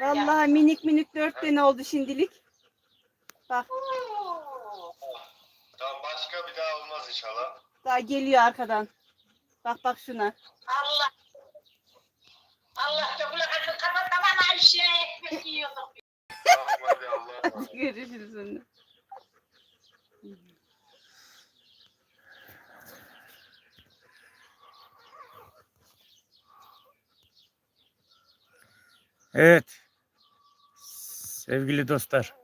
Vallahi minik minik dört tane oldu şimdilik. Bak Tamam başka bir daha olmaz inşallah. daha geliyor arkadan. Bak bak şuna. Allah. Allah çok lakasın kapat tamam Ayşe. Ekmek yiyorduk. Tamam hadi Allah'a görüşürüz onu. Evet. Sevgili dostlar.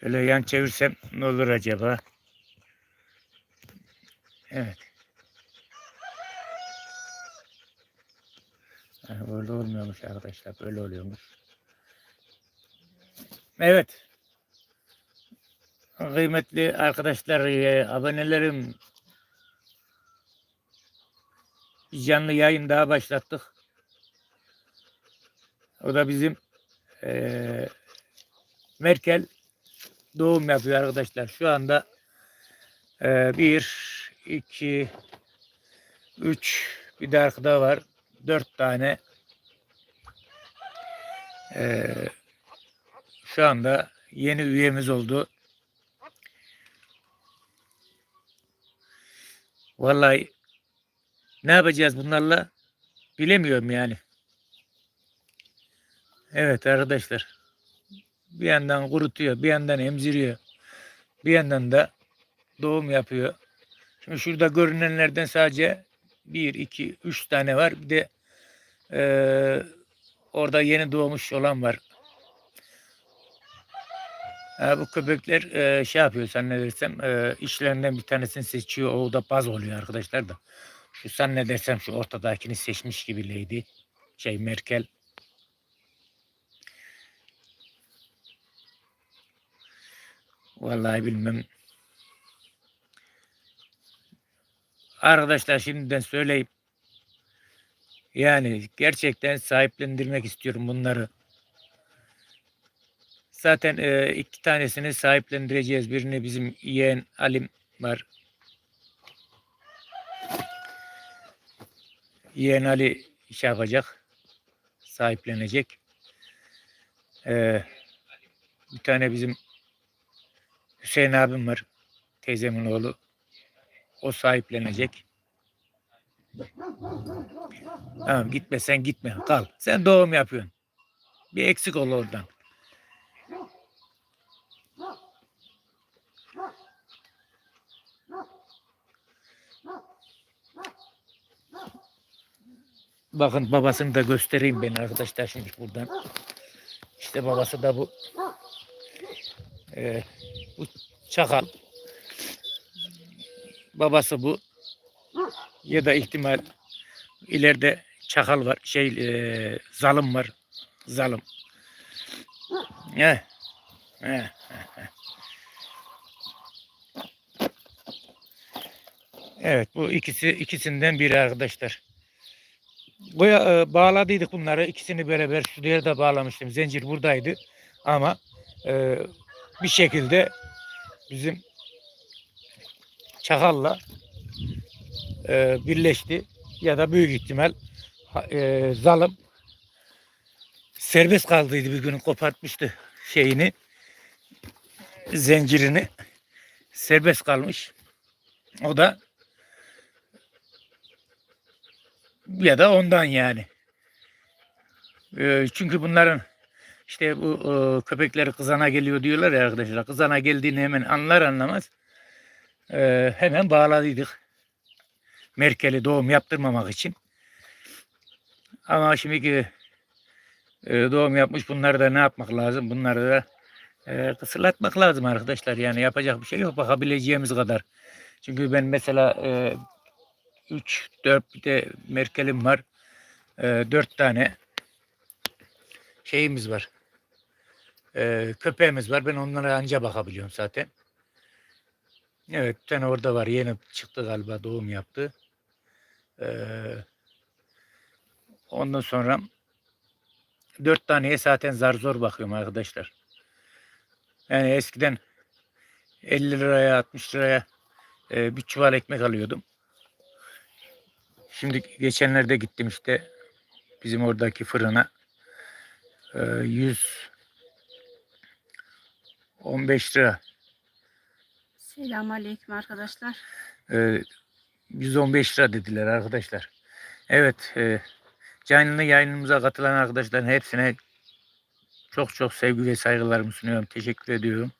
Şöyle yan çevirsem ne olur acaba? Evet. Böyle olmuyormuş arkadaşlar. Böyle oluyormuş. Evet. Kıymetli arkadaşlar, abonelerim canlı yayın daha başlattık. O da bizim e, Merkel doğum yapıyor arkadaşlar. Şu anda e, bir, iki, üç, bir de arkada var. Dört tane e, şu anda yeni üyemiz oldu. Vallahi ne yapacağız bunlarla bilemiyorum yani. Evet arkadaşlar. Bir yandan kurutuyor, bir yandan emziriyor. Bir yandan da doğum yapıyor. Şimdi şurada görünenlerden sadece bir, iki, üç tane var. Bir de eee, orada yeni doğmuş olan var. Ha, bu köpekler eee, şey yapıyor zannedersem eee işlerinden bir tanesini seçiyor. O da baz oluyor arkadaşlar da. Şu zannedersem şu ortadakini seçmiş gibileydi. Şey Merkel. Vallahi bilmem. Arkadaşlar şimdiden söyleyeyim. Yani gerçekten sahiplendirmek istiyorum bunları. Zaten e, iki tanesini sahiplendireceğiz. Birini bizim yeğen Alim var. Yeğen Ali iş yapacak. Sahiplenecek. E, bir tane bizim Hüseyin abim var. Teyzemin oğlu. O sahiplenecek. Tamam gitme sen gitme. Kal. Sen doğum yapıyorsun. Bir eksik ol oradan. Bakın babasını da göstereyim ben arkadaşlar şimdi buradan. İşte babası da bu. Ee, bu çakal. Babası bu. Ya da ihtimal ileride çakal var. Şey e, zalim var. Zalim. Heh. Heh. Evet bu ikisi ikisinden biri arkadaşlar. Boya e, bağladıydık bunları ikisini beraber şuraya da bağlamıştım. Zincir buradaydı ama e, bir şekilde bizim çakalla e, birleşti ya da büyük ihtimal e, zalim serbest kaldıydı bir gün kopartmıştı şeyini zincirini serbest kalmış. O da ya da ondan yani. Ee, çünkü bunların işte bu e, köpekleri kızana geliyor diyorlar ya arkadaşlar. Kızana geldiğini hemen anlar anlamaz e, hemen bağladıydık. Merkel'i doğum yaptırmamak için. Ama şimdiki e, doğum yapmış bunları da ne yapmak lazım? Bunları da e, kısırlatmak lazım arkadaşlar. Yani yapacak bir şey yok bakabileceğimiz kadar. Çünkü ben mesela 3, 4 bir de Merkel'im var. E, 4 tane şeyimiz var. E, köpeğimiz var. Ben onlara anca bakabiliyorum zaten. Evet, bir orada var. Yeni çıktı galiba, doğum yaptı. Ee, ondan sonra dört taneye zaten zar zor bakıyorum arkadaşlar. Yani eskiden 50 liraya 60 liraya e, bir çuval ekmek alıyordum. Şimdi geçenlerde gittim işte bizim oradaki fırına. E, 115 lira Selamünaleyküm arkadaşlar. e, 115 lira dediler arkadaşlar. Evet e, canlı yayınımıza katılan arkadaşların hepsine çok çok sevgi ve saygılarımı sunuyorum. Teşekkür ediyorum.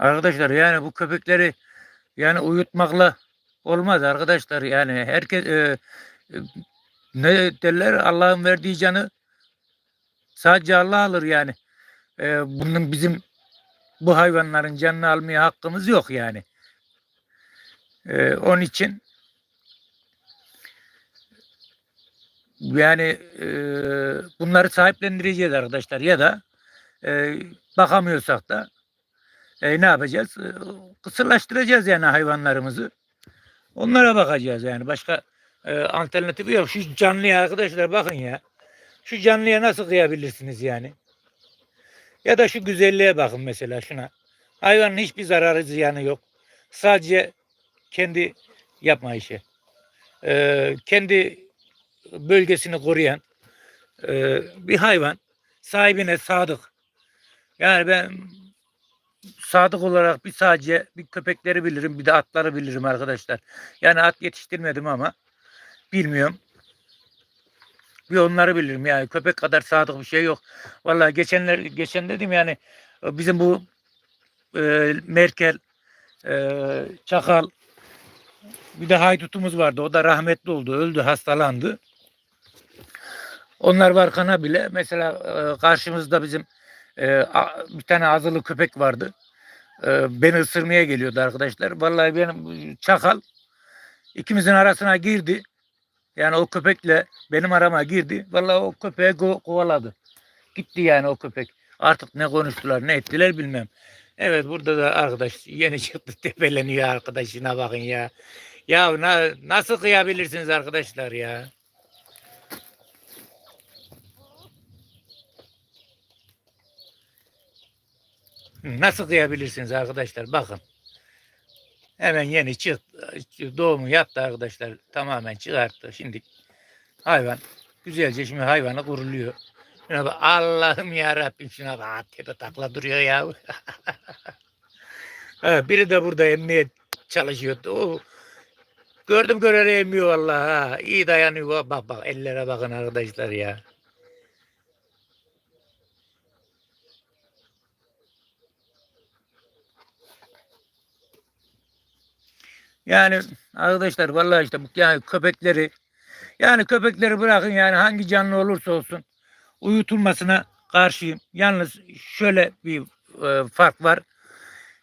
Arkadaşlar yani bu köpekleri yani uyutmakla olmaz arkadaşlar. Yani herkes e, e, ne derler Allah'ın verdiği canı sadece Allah alır yani. E, bunun bizim bu hayvanların canını almaya hakkımız yok yani. E, onun için yani e, bunları sahiplendireceğiz arkadaşlar ya da e, bakamıyorsak da e, ne yapacağız? E, kısırlaştıracağız yani hayvanlarımızı. Onlara bakacağız yani. Başka e, alternatifi yok. Şu canlıya arkadaşlar bakın ya. Şu canlıya nasıl kıyabilirsiniz yani? Ya da şu güzelliğe bakın mesela şuna. Hayvanın hiçbir zararı ziyanı yok. Sadece kendi yapma işi. E, kendi bölgesini koruyan e, bir hayvan. Sahibine sadık. Yani ben sadık olarak bir sadece bir köpekleri bilirim bir de atları bilirim arkadaşlar. Yani at yetiştirmedim ama bilmiyorum. Bir onları bilirim yani köpek kadar sadık bir şey yok. Vallahi geçenler geçen dedim yani bizim bu e, Merkel e, Çakal bir de haydutumuz vardı. O da rahmetli oldu. Öldü, hastalandı. Onlar varkana bile mesela e, karşımızda bizim e, bir tane azılı köpek vardı. E, beni ısırmaya geliyordu arkadaşlar. Vallahi benim çakal ikimizin arasına girdi. Yani o köpekle benim arama girdi. Vallahi o köpeği ko- kovaladı. Gitti yani o köpek. Artık ne konuştular ne ettiler bilmem. Evet burada da arkadaş yeni çıktı tepeleniyor arkadaşına bakın ya. Ya na- nasıl kıyabilirsiniz arkadaşlar ya? Nasıl kıyabilirsiniz arkadaşlar? Bakın. Hemen yeni çıktı. Doğumu yaptı arkadaşlar. Tamamen çıkarttı. Şimdi hayvan güzelce şimdi hayvanı kuruluyor. Şuna bak, Allah'ım ya Rabbim şuna bak. Tepe takla duruyor ya. ha, biri de burada emmeye çalışıyordu. O, gördüm göreli emmiyor vallahi. İyi dayanıyor. Bak bak ellere bakın arkadaşlar ya. Yani arkadaşlar vallahi işte bu yani köpekleri yani köpekleri bırakın yani hangi canlı olursa olsun uyutulmasına karşıyım. Yalnız şöyle bir e, fark var.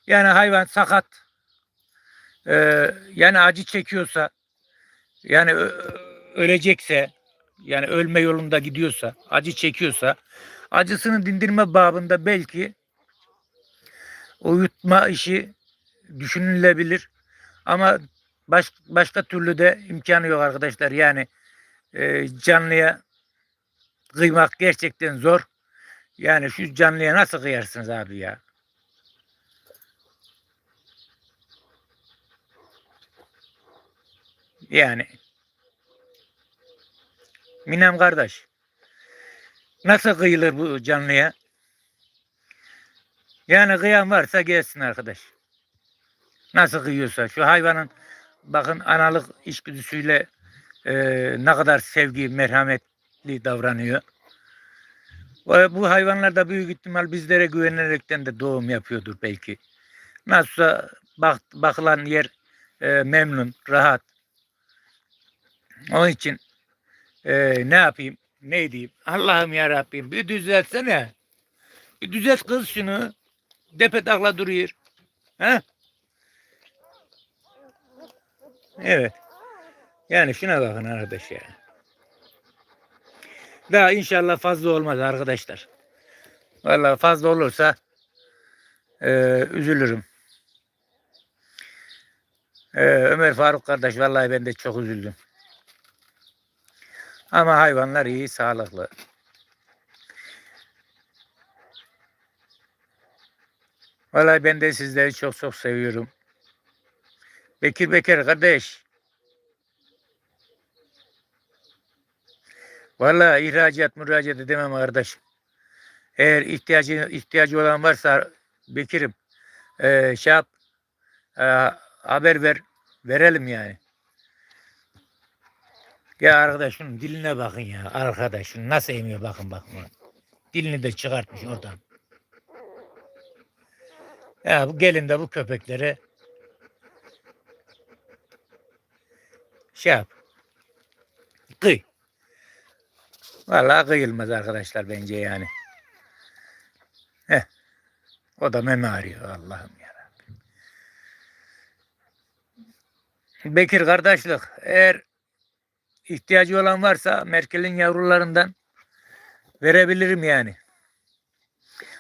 Yani hayvan sakat e, yani acı çekiyorsa yani ölecekse yani ölme yolunda gidiyorsa acı çekiyorsa acısını dindirme babında belki uyutma işi düşünülebilir. Ama baş, başka türlü de imkanı yok arkadaşlar. Yani e, canlıya kıymak gerçekten zor. Yani şu canlıya nasıl kıyarsınız abi ya? Yani Minem kardeş nasıl kıyılır bu canlıya? Yani kıyan varsa gelsin arkadaş nasıl kıyıyorsa şu hayvanın bakın analık içgüdüsüyle e, ne kadar sevgi, merhametli davranıyor. Bu hayvanlar da büyük ihtimal bizlere güvenerekten de doğum yapıyordur belki. Nasılsa bak, bakılan yer e, memnun, rahat. Onun için e, ne yapayım, ne diyeyim? Allah'ım ya Rabbim bir düzeltsene. Bir düzelt kız şunu. Depe takla duruyor. He? Evet. Yani şuna bakın arkadaş ya. Daha inşallah fazla olmaz arkadaşlar. Vallahi fazla olursa e, üzülürüm. E, Ömer Faruk kardeş vallahi ben de çok üzüldüm. Ama hayvanlar iyi, sağlıklı. Vallahi ben de sizleri çok çok seviyorum. Bekir Bekir kardeş. Vallahi ihracat müracaat edemem kardeşim. Eğer ihtiyacı ihtiyacı olan varsa Bekir'im eee şey yap, eee, haber ver verelim yani. Ya arkadaşın diline bakın ya. Arkadaşın nasıl emiyor bakın. bakın. Dilini de çıkartmış oradan. Ya bu gelin de bu köpeklere şey yap. Kıy. Vallahi kıyılmaz arkadaşlar bence yani. Heh. O da meme arıyor Allah'ım ya. Bekir kardeşlik eğer ihtiyacı olan varsa Merkel'in yavrularından verebilirim yani.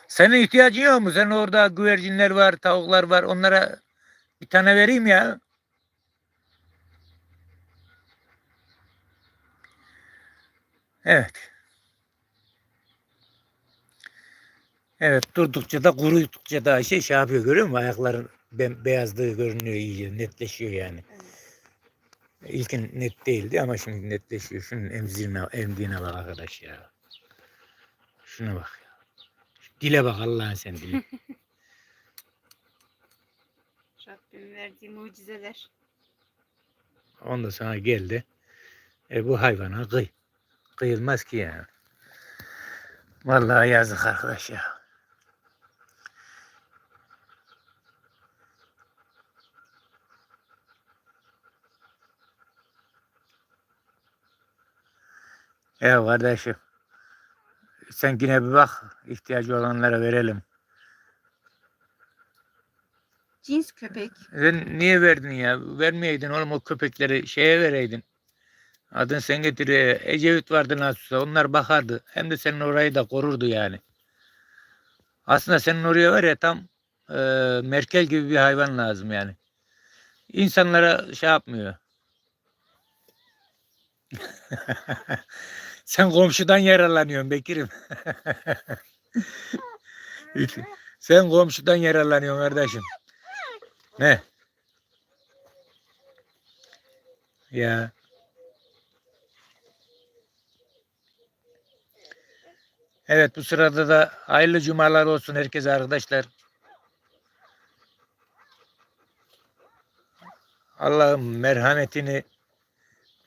Senin ihtiyacın yok mu? Senin orada güvercinler var, tavuklar var. Onlara bir tane vereyim ya. Evet. Evet durdukça da kurudukça da şey şey yapıyor görüyor musun? Ayakların be- beyazlığı görünüyor iyice netleşiyor yani. İlkin net değildi ama şimdi netleşiyor. Şunun emzirine, emdiğine bak arkadaş ya. Şuna bak ya. Dile bak Allah'ın sen dile. Rabbim verdiği mucizeler. Onda sana geldi. E bu hayvana kıy. Kıyılmaz ki yani. Vallahi yazık arkadaş ya. Ya kardeşim. Sen yine bir bak. ihtiyacı olanlara verelim. Cins köpek. Sen niye verdin ya? Vermeyeydin oğlum o köpekleri şeye vereydin. Adın sen getir. e, Ecevit vardı nasılsa onlar bakardı. Hem de senin orayı da korurdu yani. Aslında senin oraya var ya tam e, Merkel gibi bir hayvan lazım yani. İnsanlara şey yapmıyor. sen komşudan yararlanıyorsun Bekir'im. sen komşudan yararlanıyorsun kardeşim. Ne? Ya. Evet bu sırada da hayırlı cumalar olsun herkese arkadaşlar. Allah'ım merhametini,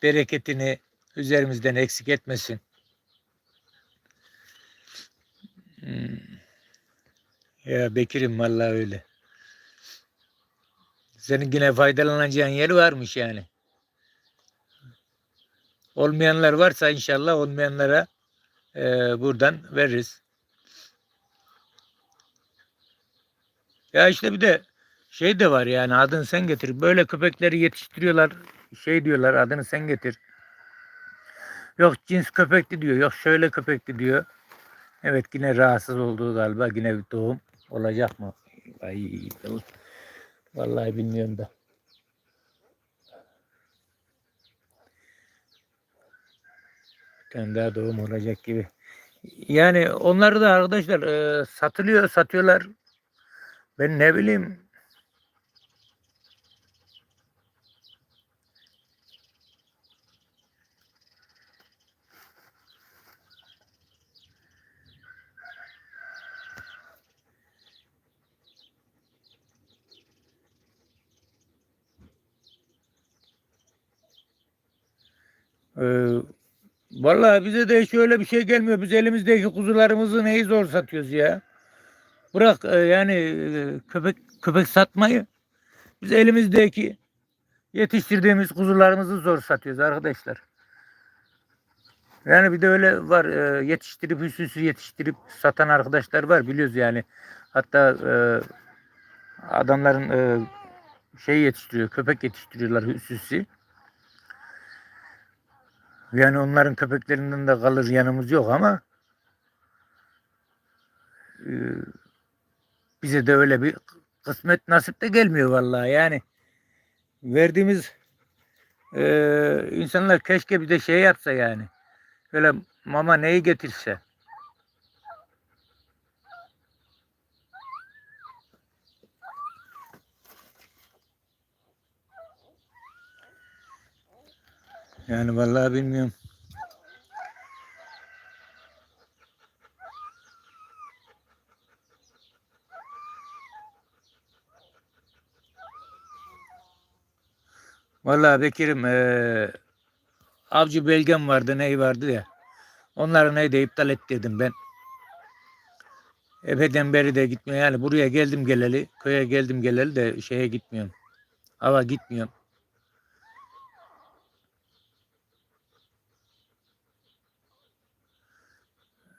bereketini üzerimizden eksik etmesin. Hmm. Ya Bekir'im vallahi öyle. Senin yine faydalanacağın yeri varmış yani. Olmayanlar varsa inşallah olmayanlara e, buradan veririz. Ya işte bir de şey de var yani adını sen getir. Böyle köpekleri yetiştiriyorlar. Şey diyorlar adını sen getir. Yok cins köpekti diyor. Yok şöyle köpekti diyor. Evet yine rahatsız olduğu galiba. Yine bir doğum olacak mı? Ay, vallahi bilmiyorum da. Tane daha doğum olacak gibi. Yani onları da arkadaşlar e, satılıyor, satıyorlar. Ben ne bileyim Ee, vallahi bize de hiç öyle bir şey gelmiyor. Biz elimizdeki kuzularımızı neyi zor satıyoruz ya. Bırak e, yani e, köpek köpek satmayı. Biz elimizdeki yetiştirdiğimiz kuzularımızı zor satıyoruz arkadaşlar. Yani bir de öyle var e, yetiştirip üsüsü yetiştirip satan arkadaşlar var biliyoruz yani. Hatta adamların şey yetiştiriyor köpek yetiştiriyorlar üsüsü. Yani onların köpeklerinden de kalır yanımız yok ama e, bize de öyle bir kısmet nasip de gelmiyor vallahi yani. Verdiğimiz e, insanlar keşke bir de şey yapsa yani. Böyle mama neyi getirse. Yani vallahi bilmiyorum. Vallahi Bekir'im eee, avcı belgem vardı ney vardı ya. Onları neydi iptal ettirdim ben. Epeyden beri de gitmiyor. Yani buraya geldim geleli, köye geldim geleli de şeye gitmiyorum. Hava gitmiyorum.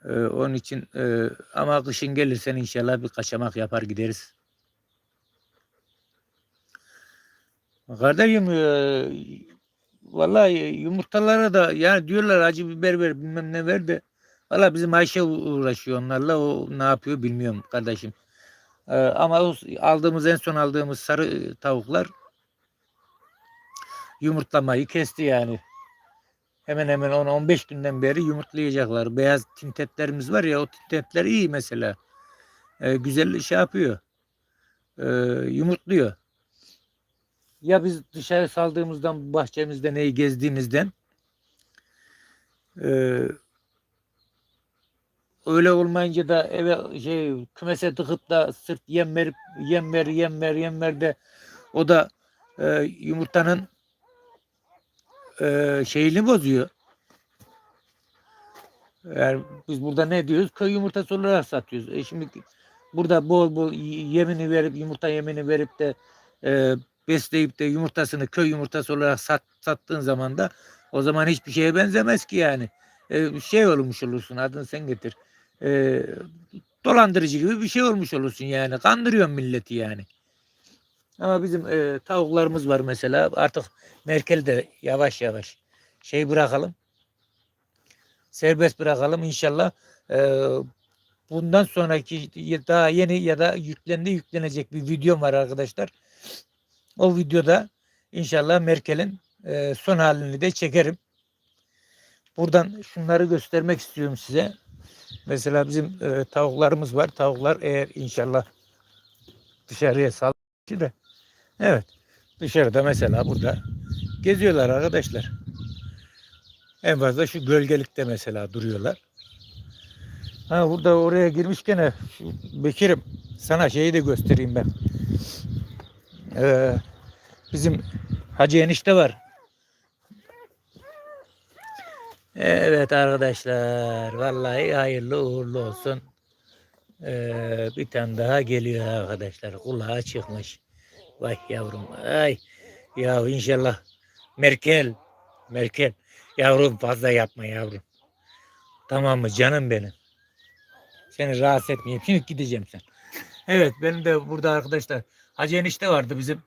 Ee, onun için e, ama kışın gelirsen inşallah bir kaçamak yapar gideriz. Kardeşim e, vallahi yumurtalara da yani diyorlar acı biber ver bilmem ne ver de valla bizim Ayşe uğraşıyor onlarla o ne yapıyor bilmiyorum kardeşim. Ee, ama o aldığımız en son aldığımız sarı tavuklar yumurtlamayı kesti yani. Hemen hemen 10-15 günden beri yumurtlayacaklar. Beyaz tintetlerimiz var ya o tintetler iyi mesela. Ee, güzel şey yapıyor. Ee, yumurtluyor. Ya biz dışarı saldığımızdan bahçemizde neyi gezdiğimizden ee, öyle olmayınca da eve şey kümese tıkıp da sırt yem verip yem ver yem ver yem ver de o da e, yumurtanın e, şeyini bozuyor. Yani biz burada ne diyoruz? Köy yumurtası olarak satıyoruz. E şimdi burada bol bol yemini verip yumurta yemini verip de e, besleyip de yumurtasını köy yumurtası olarak sat, sattığın zaman da o zaman hiçbir şeye benzemez ki yani. E, şey olmuş olursun adını sen getir. E, dolandırıcı gibi bir şey olmuş olursun yani. Kandırıyorsun milleti yani. Ama bizim e, tavuklarımız var mesela. Artık Merkel'de yavaş yavaş şey bırakalım. Serbest bırakalım inşallah. E, bundan sonraki daha yeni ya da yüklendi yüklenecek bir videom var arkadaşlar. O videoda inşallah Merkel'in e, son halini de çekerim. Buradan şunları göstermek istiyorum size. Mesela bizim e, tavuklarımız var. Tavuklar eğer inşallah dışarıya sal de. Evet. Dışarıda mesela burada geziyorlar arkadaşlar. En fazla şu gölgelikte mesela duruyorlar. Ha burada oraya girmişken Bekir'im sana şeyi de göstereyim ben. Ee, bizim Hacı enişte var. Evet arkadaşlar vallahi hayırlı uğurlu olsun. Ee, bir tane daha geliyor arkadaşlar. Kulağa çıkmış. Vay yavrum ay. Ya inşallah Merkel Merkel yavrum fazla yapma yavrum. Tamam mı canım benim. Seni rahatsız etmeyeyim. Şimdi gideceğim sen. Evet benim de burada arkadaşlar Hacı enişte vardı bizim.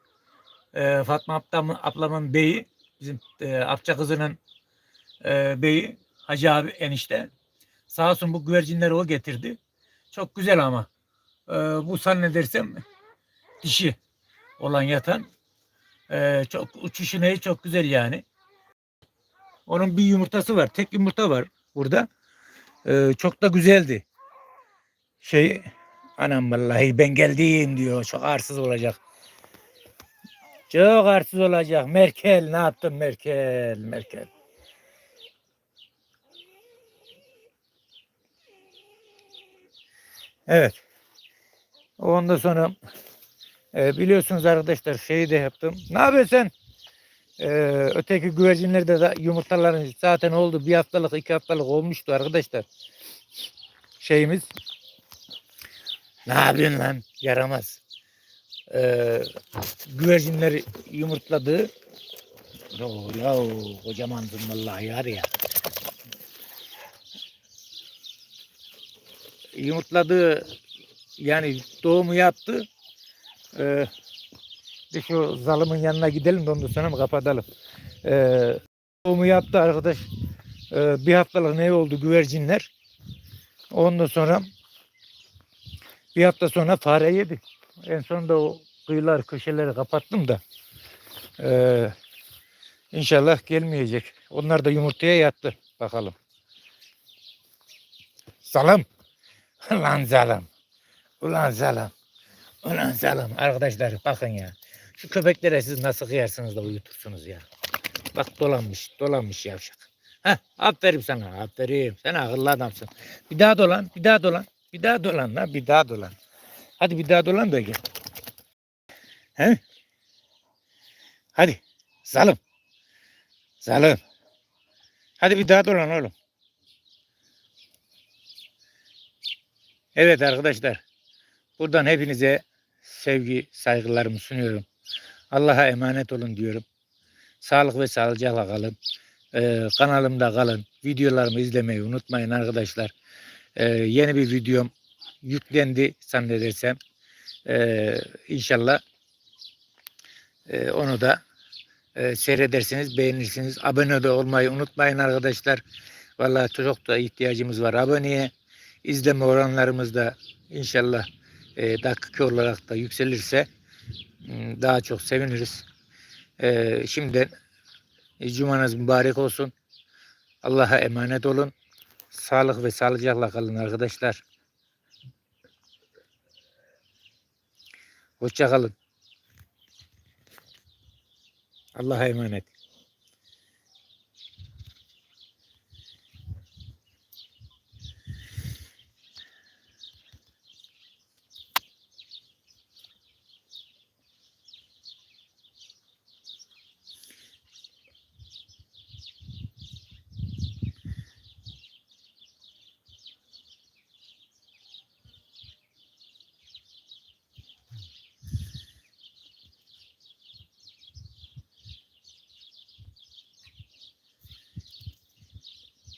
Ee, Fatma ablamın, ablamın beyi. Bizim e, apça kızının e, beyi. Hacı abi enişte. Sağ olsun bu güvercinleri o getirdi. Çok güzel ama. Ee, bu zannedersem dişi olan yatan. Ee, çok uçuşu neyi çok güzel yani. Onun bir yumurtası var. Tek yumurta var burada. Ee, çok da güzeldi. Şey anam vallahi ben geldim diyor. Çok arsız olacak. Çok arsız olacak. Merkel ne yaptın Merkel? Merkel. Evet. Ondan sonra e, biliyorsunuz arkadaşlar şeyi de yaptım. Ne yapıyorsun sen? E, öteki güvercinlerde de yumurtaların zaten oldu. Bir haftalık iki haftalık olmuştu arkadaşlar. Şeyimiz. Ne yapıyorsun lan? Yaramaz. E, güvercinleri yumurtladı. Oo, ya kocamandım vallahi var ya. Yumurtladı yani doğumu yaptı. Ee, bir şu zalımın yanına gidelim de ondan sonra mı kapatalım. Ee, doğumu yaptı arkadaş. Ee, bir haftalık ne oldu güvercinler. Ondan sonra bir hafta sonra fare yedi. En sonunda o kıyılar köşeleri kapattım da. Ee, inşallah gelmeyecek. Onlar da yumurtaya yattı. Bakalım. Zalim. Ulan zalim. Ulan zalim. Ulan zalim. Arkadaşlar bakın ya. Şu köpeklere siz nasıl kıyarsınız da uyutursunuz ya. Bak dolanmış. Dolanmış yavşak. Heh, aferin sana. Aferin. Sen akıllı adamsın. Bir daha dolan. Bir daha dolan. Bir daha dolan lan. Bir daha dolan. Hadi bir daha dolan da gel. He? Hadi. Zalim. Zalim. Hadi bir daha dolan oğlum. Evet arkadaşlar. Buradan hepinize sevgi, saygılarımı sunuyorum. Allah'a emanet olun diyorum. Sağlık ve sağlıcakla kalın. Ee, kanalımda kalın. Videolarımı izlemeyi unutmayın arkadaşlar. Ee, yeni bir videom yüklendi zannedersem. Ee, inşallah e, onu da e, seyredersiniz, beğenirsiniz. Abone de olmayı unutmayın arkadaşlar. Vallahi çok da ihtiyacımız var aboneye. İzleme oranlarımız da inşallah e, dakika olarak da yükselirse m, daha çok seviniriz. E, şimdiden e, cumanız mübarek olsun. Allah'a emanet olun. Sağlık ve sağlıcakla kalın arkadaşlar. Hoşça kalın. Allah'a emanet.